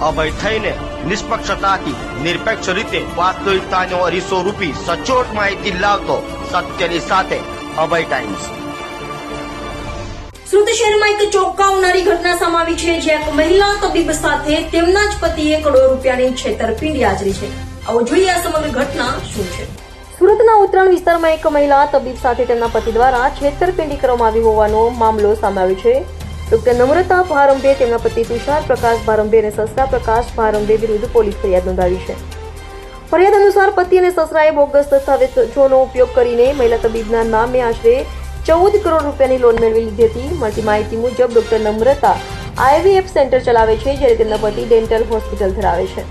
અભય થઈને નિષ્પક્ષતાથી નિરપેક્ષ રીતે વાસ્તવિકતાનો અરીસો રૂપી સચોટ માહિતી લાવતો સત્યની સાથે અભય ટાઈમ્સ. સુરત શહેરમાં એક ચોંકાવનારી ઘટના સમાવી છે જ્યાં એક મહિલા તબીબ સાથે તેમના જ પતિએ કરોડો રૂપિયાની છેતરપિંડી આચરી છે. આવો જોઈએ આ સમગ્ર ઘટના શું છે. સુરતના ઉત્તરાયણ વિસ્તારમાં એક મહિલા તબીબ સાથે તેમના પતિ દ્વારા છેતરપિંડી કરવામાં આવી હોવાનો મામલો સામે આવ્યો છે. ડોક્ટર નમ્રતા ભારંભે તેમના પતિ તુષાર પ્રકાશ ભારંભે અને સસરા પ્રકાશ ભારંભે વિરુદ્ધ પોલીસ ફરિયાદ નોંધાવી છે. ફરિયાદ અનુસાર પતિ અને સસરાએ બોગસ દસ્તાવેજોનો ઉપયોગ કરીને મહિલા તબીબના નામે આશરે ચૌદ કરોડ રૂપિયાની લોન મેળવી લીધી હતી. મળતી માહિતી મુજબ ડોક્ટર નમ્રતા આઈવીએફ સેન્ટર ચલાવે છે, જ્યારે તેમના પતિ ડેન્ટલ હોસ્પિટલ ધરાવે છે.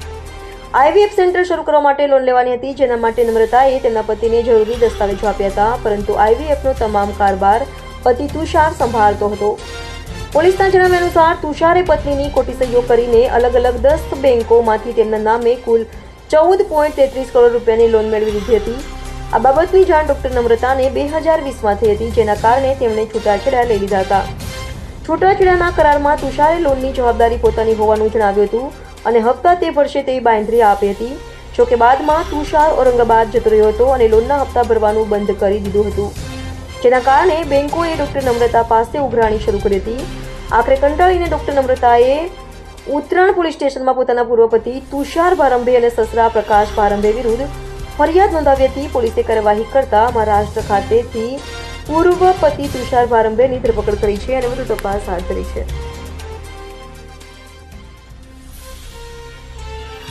આઈવીએફ સેન્ટર શરૂ કરવા માટે લોન લેવાની હતી, જેના માટે નમ્રતાએ તેમના પતિને જરૂરી દસ્તાવેજો આપ્યા હતા, પરંતુ આઈવીએફનો તમામ કારભાર પતિ તુષાર સંભાળતો હતો. પોલીસના જણાવ્યા અનુસાર તુષારે પત્નીની ખોટી સહીઓ કરીને અલગ અલગ દસ બેંકોમાંથી તેમના નામે કુલ ચૌદ પોઈન્ટ તેત્રીસ કરોડ રૂપિયાની લોન મેળવી લીધી હતી. આ બાબતની જાણ ડોક્ટર નમ્રતાને બે હજાર વીસમાં થઈ હતી, જેના કારણે તેમણે છૂટાછેડા લઈ લીધા હતા. છૂટાછેડાના કરારમાં તુષારે લોનની જવાબદારી પોતાની હોવાનું જણાવ્યું હતું અને હપ્તા તે ભરશે તેવી બાંધરી આપી હતી. જોકે બાદમાં તુષાર ઔરંગાબાદ જતો રહ્યો હતો અને લોનના હપ્તા ભરવાનું બંધ કરી દીધું હતું. જેના કારણે બેંકોએ ડોક્ટર નમ્રતા પાસે ઉઘરાણી શરૂ કરી હતી. આખરે કંટાળીને ડૉક્ટર નમ્રતાએ ઉત્તરાયણ પોલીસ સ્ટેશનમાં પોતાના પૂર્વ પતિ તુષાર ભારંભે અને સસરા પ્રકાશ ભારંભે વિરુદ્ધ ફરિયાદ નોંધાવી હતી. પોલીસે કાર્યવાહી કરતા મહારાષ્ટ્ર ખાતેથી પૂર્વ પતિ તુષાર ભારંભેની ધરપકડ કરી છે અને વધુ તપાસ હાથ ધરી છે.